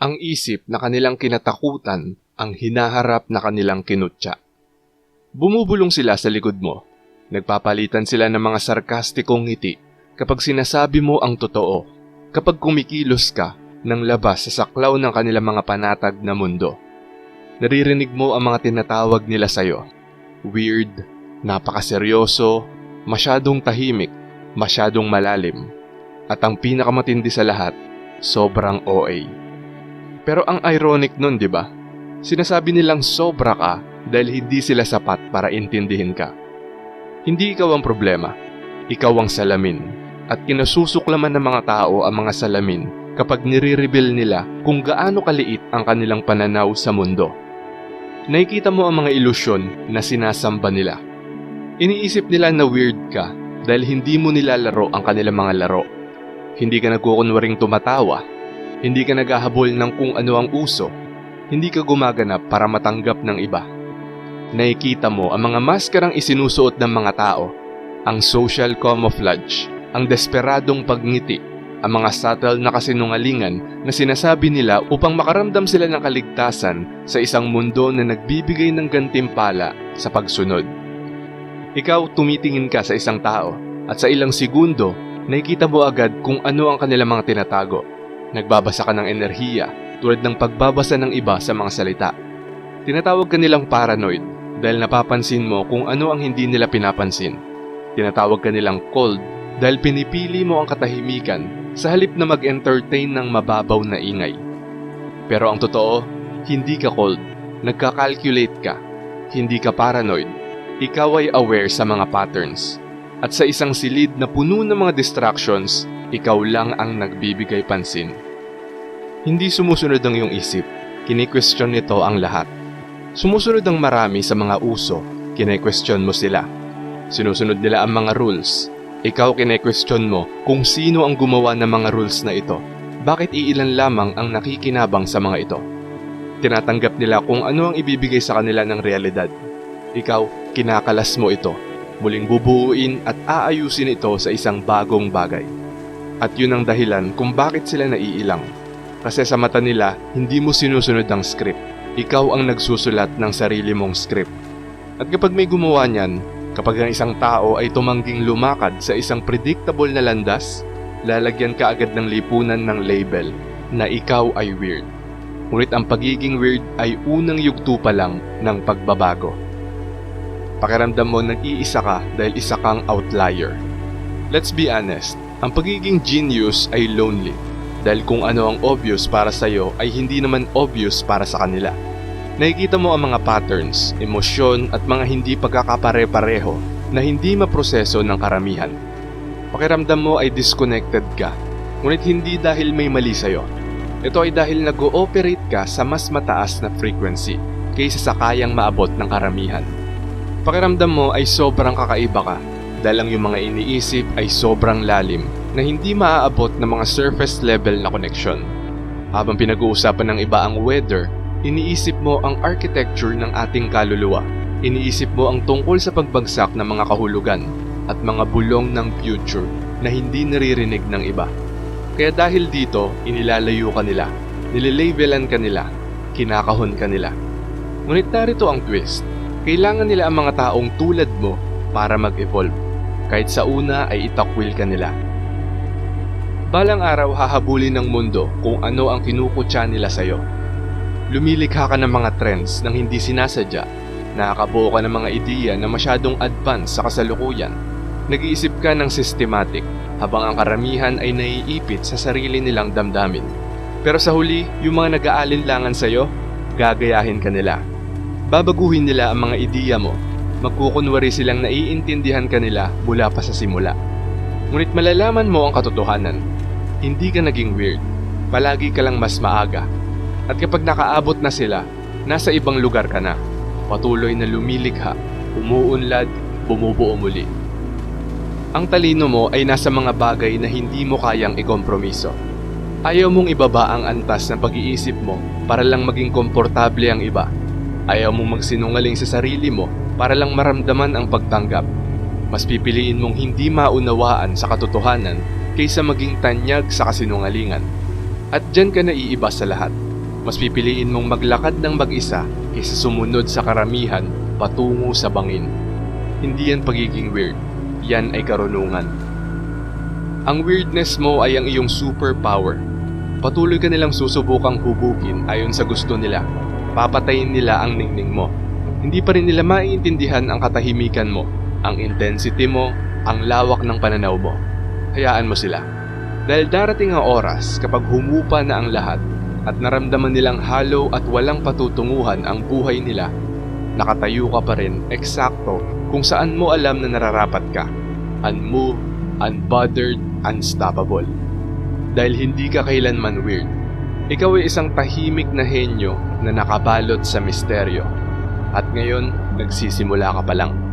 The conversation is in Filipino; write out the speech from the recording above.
Ang isip na kanilang kinatakutan ang hinaharap na kanilang kinutya. Bumubulong sila sa likod mo. Nagpapalitan sila ng mga sarkastikong ngiti kapag sinasabi mo ang totoo. Kapag kumikilos ka ng labas sa saklaw ng kanilang mga panatag na mundo. Naririnig mo ang mga tinatawag nila sa'yo. Weird, napakaseryoso, masyadong tahimik, masyadong malalim. At ang pinakamatindi sa lahat, sobrang OA. Pero ang ironic nun, di ba? Sinasabi nilang sobra ka dahil hindi sila sapat para intindihin ka. Hindi ikaw ang problema, ikaw ang salamin. At kinasusuklaman ng mga tao ang mga salamin kapag nire-reveal nila kung gaano kaliit ang kanilang pananaw sa mundo. Nakikita mo ang mga ilusyon na sinasamba nila. Iniisip nila na weird ka dahil hindi mo nilalaro ang kanilang mga laro. Hindi ka nagkukunwaring tumatawa. Hindi ka naghahabol ng kung ano ang uso. Hindi ka gumaganap para matanggap ng iba. Nakikita mo ang mga maskarang isinusuot ng mga tao, ang social camouflage, ang desperadong pagngiti, ang mga subtle na kasinungalingan na sinasabi nila upang makaramdam sila ng kaligtasan sa isang mundo na nagbibigay ng gantimpala sa pagsunod. Ikaw tumitingin ka sa isang tao at sa ilang segundo, nakikita mo agad kung ano ang kanilang mga tinatago. Nagbabasa ka ng enerhiya tulad ng pagbabasa ng iba sa mga salita. Tinatawag ka nilang paranoid dahil napapansin mo kung ano ang hindi nila pinapansin. Tinatawag ka nilang cold dahil pinipili mo ang katahimikan sa halip na mag-entertain ng mababaw na ingay. Pero ang totoo, hindi ka cold. Nagka-calculate ka. Hindi ka paranoid. Ikaw ay aware sa mga patterns. At sa isang silid na puno ng mga distractions, ikaw lang ang nagbibigay pansin. Hindi sumusunod ang iyong isip. Kini-question nito ang lahat. Sumusunod ang marami sa mga uso. Kine-question mo sila. Sinusunod nila ang mga rules. Ikaw kine-question mo kung sino ang gumawa ng mga rules na ito. Bakit iilan lamang ang nakikinabang sa mga ito? Tinatanggap nila kung ano ang ibibigay sa kanila ng realidad. Ikaw, kinakalas mo ito. Muling bubuuin at aayusin ito sa isang bagong bagay. At yun ang dahilan kung bakit sila naiilang. Kasi sa mata nila, hindi mo sinusunod ang script. Ikaw ang nagsusulat ng sarili mong script. At kapag may gumawa niyan, kapag ang isang tao ay tumangging lumakad sa isang predictable na landas, lalagyan ka agad ng lipunan ng label na ikaw ay weird. Ngunit ang pagiging weird ay unang yugto pa lang ng pagbabago. Pakiramdam mo nag-iisa ka dahil isa kang outlier. Let's be honest, ang pagiging genius ay lonely dahil kung ano ang obvious para sa iyo ay hindi naman obvious para sa kanila. Nakikita mo ang mga patterns, emosyon at mga hindi pagkakapare-pareho na hindi maproseso ng karamihan. Pakiramdam mo ay disconnected ka, ngunit hindi dahil may mali sa'yo. Ito ay dahil nag-ooperate ka sa mas mataas na frequency kaysa sa kayang maabot ng karamihan. Pakiramdam mo ay sobrang kakaiba ka dahil ang iyong mga iniisip ay sobrang lalim na hindi maaabot ng mga surface level na connection. Habang pinag-uusapan ng iba ang weather, iniisip mo ang architecture ng ating kaluluwa. Iniisip mo ang tungkol sa pagbagsak ng mga kahulugan at mga bulong ng future na hindi naririnig ng iba. Kaya dahil dito, inilalayo ka nila, nililabelan ka nila, kinakahon ka nila. Ngunit narito ang twist. Kailangan nila ang mga taong tulad mo para mag-evolve. Kahit sa una ay itakwil ka nila. Balang araw hahabulin ng mundo kung ano ang kinukutya nila sa'yo. Lumilikha ka ng mga trends nang hindi sinasadya. Nakakabuo ka ng mga ideya na masyadong advance sa kasalukuyan. Nag-iisip ka ng systematic habang ang karamihan ay naiipit sa sarili nilang damdamin. Pero sa huli, yung mga nag-aalinlangan sa'yo, gagayahin ka nila. Babaguhin nila ang mga ideya mo. Magkukunwari silang naiintindihan ka nila mula pa sa simula. Ngunit malalaman mo ang katotohanan. Hindi ka naging weird. Palagi ka lang mas maaga. At kapag nakaabot na sila, nasa ibang lugar ka na. Patuloy na lumilikha, umuunlad, bumubuo muli. Ang talino mo ay nasa mga bagay na hindi mo kayang ikompromiso. Ayaw mong ibaba ang antas ng pag-iisip mo para lang maging komportable ang iba. Ayaw mong magsinungaling sa sarili mo para lang maramdaman ang pagtanggap. Mas pipiliin mong hindi maunawaan sa katotohanan kaysa maging tanyag sa kasinungalingan. At dyan ka naiiba sa lahat. Mas pipiliin mong maglakad ng mag-isa kaysa sumunod sa karamihan patungo sa bangin. Hindi yan pagiging weird. Yan ay karunungan. Ang weirdness mo ay ang iyong superpower. Patuloy ka nilang susubukang hubugin ayon sa gusto nila. Papatayin nila ang ningning mo. Hindi pa rin nila maiintindihan ang katahimikan mo, ang intensity mo, ang lawak ng pananaw mo. Hayaan mo sila. Dahil darating ang oras kapag humupa na ang lahat at naramdaman nilang hollow at walang patutunguhan ang buhay nila, nakatayo ka pa rin eksakto kung saan mo alam na nararapat ka. Unmoved, unbothered, unstoppable. Dahil hindi ka kailanman weird. Ikaw ay isang tahimik na henyo na nakabalot sa misteryo. At ngayon, nagsisimula ka pa lang.